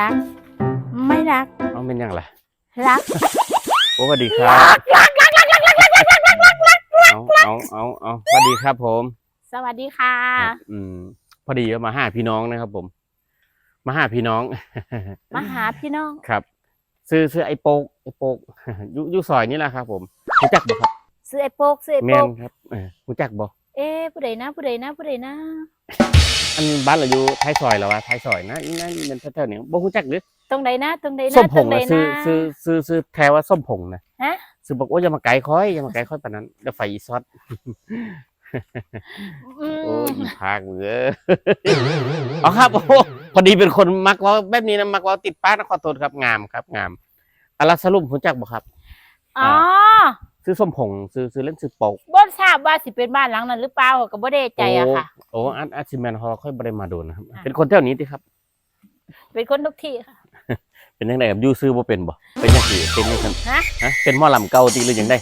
รัก ไม่รักเอาเป็นยังไงรักโอ้สวัสดีครับ เอาเอาเอาเอาสวัสดีครับผม สวัสดีค่ะครับอืม พอดีว่ามาหาพี่น้องนะครับ ผม มาหาพี่น้อง มาหาพี่น้อง ครับ ซื้อซื้อไอโปกไอโปกอยุยุซอยนี่แหละครับ ผมรู้จักบ่ครับซื้อไอ้โปกซื้อไอ้แมโปนกครับเออรู้จักบ่ เอ๊ะผู้ใดนะผู้ใดนะผู้ใดนะ อันบ้านเราอยู่ท้ายซอยแล้ววะท้ายซอยนะอีนั่นนี่มันแถวๆนี้บ่รู้จักหรือตรงใดนะตรงใดนะส้มผตรงงใดนะซื้อนะซื้อซื้อซื้อแทว่าส้มผงนะฮะซื้อบอกโอ้ยอย่ามาไกลค่อยอย่ามาไกลค่อยปานนั้นเดี๋ยวไฟอีซอดอืโอ้ยมอีพากมืออ๋อครับโอ้พอดีเป็นคนมักเว่าแบบนี้นะมักเว่าติดป้ายนะขอโทษครับงามครับ งามอะลาสรุปรู้จักบ่ครับอ๋อซื้อส้มผงซื้อซื้อเล่นซื้อโปกบ่ ทราบว่าสิเป็นบ้านหลังนั้นหรือเปล่าก็บ่ได้ใจอะค่ะ โอ้โอ้อันอันซิแมนฮอค่อยบ่ได้มาโดนนะครับอะเป็นคนแถวนี้ติครับ เป็นคนทุกที่ค่ะ เป็นจังไดครับอยู่ซื้อบ่เป็นบ่เป็นจังซี่เป็นจังซั่นฮะฮะเป็นหม้อลำเก่าติหรือจังได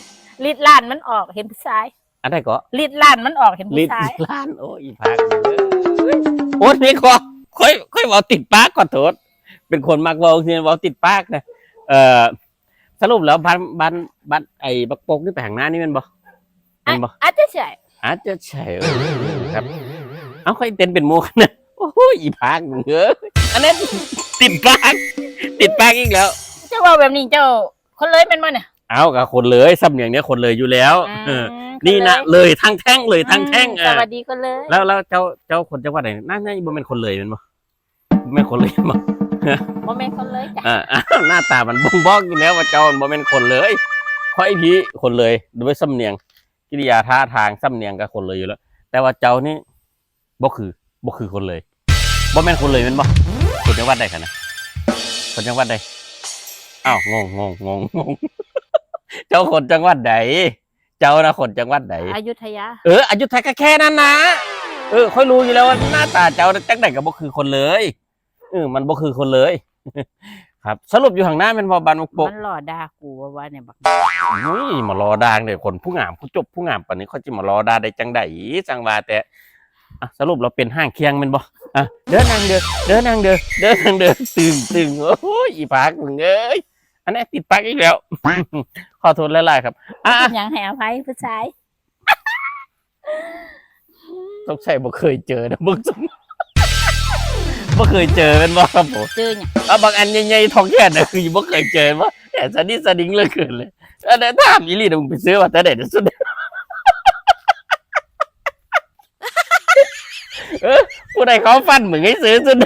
ลิดล้านมันออกเห็นผู้ชาย อันใดก็ลิดล้านมันออกเห็นลิผู้ตชายล้านโอ้อีพากมือโอ้นี่ก็ค่อยค่อยเว้าติดปากขอโทษ เป็นคนมักเว้าเฮียเว้าติดปากนะเอ่อสรุปแล้วบ้านบ้านบ้านไอ้บักโปกนี่ไปทางหน้านี่แม่นบ่ แม่นบ่อาจจะใช่อาจจะใช่เออครับ เอาค่อยเต้นเป็นโมกันนะโอ้โหอีพากมึงเอ้ยอันนั้นติดปากติดปากอีกแล้ว เจ้าว่าแบบนี้เจ้าคนเลยเป็นบ่เนี่ยเอากับคนเลยสำเนียงเนี้ยคนเลยอยู่แล้วเอออืมนี่นะคเลยเลยทั้งแท่งเลยทั้งแท่งอืมเอสอวัสดีคนเลยแล้วแล้วเจ้าเจ้าคนจังหวัดไหนน่าน่าบ่เป็นคนเลยแมันบ่ไม่นคนเลยบ่บ่แม่นคนเลยจ้ะอ่าอ้าวหน้าตามันบ่งบอกอยู่แล้วว่าเจ้าบ่เป็นคนเลยเพราะไอ้พี่คนเลยด้วยสำเนียง กิริยาท่าทางซ้ำเนียงกับคนเลยอยู่แล้ว แต่ว่าเจ้านี่บ่คือบ่คือคนเลยบ่แม่นคนเลยแม่นบ่คนจังหวัดใดกันนะคนจังหวัดใดอ้าวงงงงงงเจ้าคนจังหวัดใดเจ้านะคนจังหวัดไหนอยุธยา เอออยุธยาก็แค่นั้นนะเออ ค่อยรู้อยู่แล้วว่าหน้าตาเจ้าจังไหนกับบ่คือคนเลยเออมันบ่คือคนเลย ครับ สรุปอยู่ข้างหน้าเป็นบ่บานมุกปกมันหล่อด่ากูว่าว่าเนี่ยบักอุ้ยมารอดางเด้คนผู้งามผู้จบผู้งามปานนี้เขาจิมารอดาได้จังไดจังว่าแต่อะสรุปเราเป็นห้างเคียงแม่นบ่อะเดินนางเด้อเดินนางเด้อเดินนางเด้อตึงตึงโอ้ยอีปากมึงเอ้ยอันนี้ติดปากอีกแล้ว ขอโทษหลายๆครับอะเป็นหยังให้อภัยผู้ชายต้องใช่บ่เคยเจอนะมึงสม บ่เคยเจอเป็นบ่ครับผมเจอเนี่ยเอาบางอันใหญ่ๆทองแค่น่ะคือบ่เคยเจอว่าแต่สนิทสดิ้งเหลยเกินเลยอันนั้นถามอีหลีนะมึงไปซื้อมาแต่ไหนนะสุดเออผู้ใดเขาฟันมึงให้ซื้อสุด